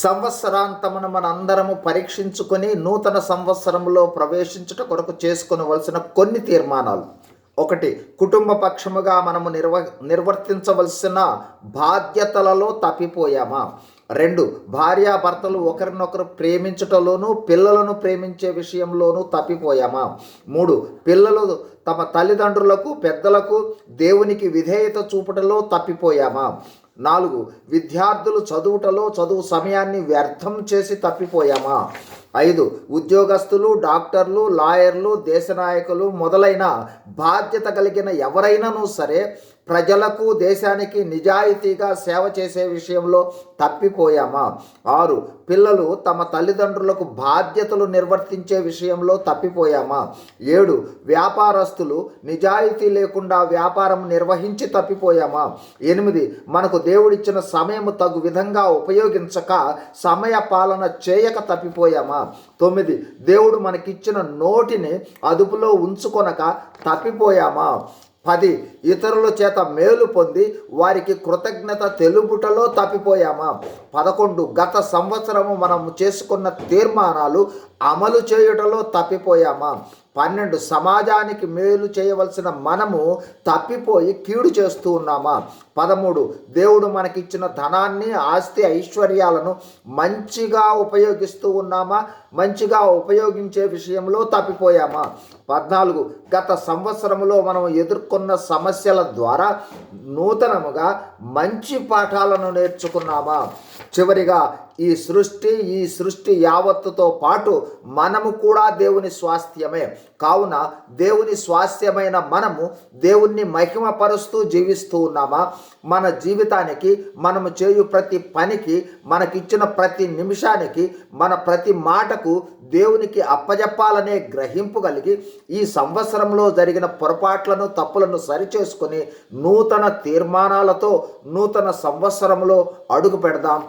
సంవత్సరాంతమును మనందరము పరీక్షించుకొని నూతన సంవత్సరంలో ప్రవేశించుట కొరకు చేసుకునవలసిన కొన్ని తీర్మానాలు. ఒకటి కుటుంబ పక్షముగా మనము నిర్వ నిర్వర్తించవలసిన బాధ్యతలలో తప్పిపోయామా? రెండు భార్యాభర్తలు ఒకరినొకరు ప్రేమించటంలోనూ పిల్లలను ప్రేమించే విషయంలోనూ తప్పిపోయామా? మూడు పిల్లలు తమ తల్లిదండ్రులకు పెద్దలకు దేవునికి విధేయత చూపుటలో తప్పిపోయామా? నాలుగు విద్యార్థులు చదువుటలో చదువు సమయాన్ని వ్యర్థం చేసి తప్పిపోయామా? ఐదు ఉద్యోగస్తులు డాక్టర్లు లాయర్లు దేశ నాయకులు మొదలైన బాధ్యత కలిగిన ఎవరైనాను సరే ప్రజలకు దేశానికి నిజాయితీగా సేవ చేసే విషయంలో తప్పిపోయామా? ఆరు పిల్లలు తమ తల్లిదండ్రులకు బాధ్యతలు నిర్వర్తించే విషయంలో తప్పిపోయామా? ఏడు వ్యాపారస్తులు నిజాయితీ లేకుండా వ్యాపారం నిర్వహించి తప్పిపోయామా? ఎనిమిది మనకు దేవుడిచ్చిన సమయం తగు విధంగా ఉపయోగించక సమయ పాలన చేయక తప్పిపోయామా? తొమ్మిది దేవుడు మనకిచ్చిన నోటిని అదుపులో ఉంచుకొనక తప్పిపోయామా? పది ఇతరుల చేత మేలు పొంది వారికి కృతజ్ఞత తెలుపుటలో తప్పిపోయామా? పదకొండు గత సంవత్సరము మనం చేసుకున్న తీర్మానాలు అమలు చేయుటలో తప్పిపోయామా? పన్నెండు సమాజానికి మేలు చేయవలసిన మనము తప్పిపోయి కీడు చేస్తూ ఉన్నామా? పదమూడు దేవుడు మనకిచ్చిన ధనాన్ని ఆస్తి ఐశ్వర్యాలను మంచిగా ఉపయోగిస్తూ ఉన్నామా? మంచిగా ఉపయోగించే విషయంలో తప్పిపోయామా? పద్నాలుగు గత సంవత్సరంలో మనం ఎదుర్కొన్న సమస్యల ద్వారా నూతనముగా మంచి పాఠాలను నేర్చుకున్నామా? చివరిగా ఈ సృష్టి ఈ సృష్టి యావత్తుతో పాటు మనము కూడా దేవుని స్వాస్థ్యమే. కావున దేవుని స్వాస్థ్యమైన మనము దేవుణ్ణి మహిమపరుస్తూ జీవిస్తూ ఉన్నామా? మన జీవితానికి మనము చేయు ప్రతి పనికి మనకిచ్చిన ప్రతి నిమిషానికి మన ప్రతి మాటకు దేవునికి అప్పజెప్పాలనే గ్రహింపు కలిగి ఈ సంవత్సరంలో జరిగిన పొరపాట్లను తప్పులను సరిచేసుకొని నూతన తీర్మానాలతో నూతన సంవత్సరంలో అడుగు పెడదాం.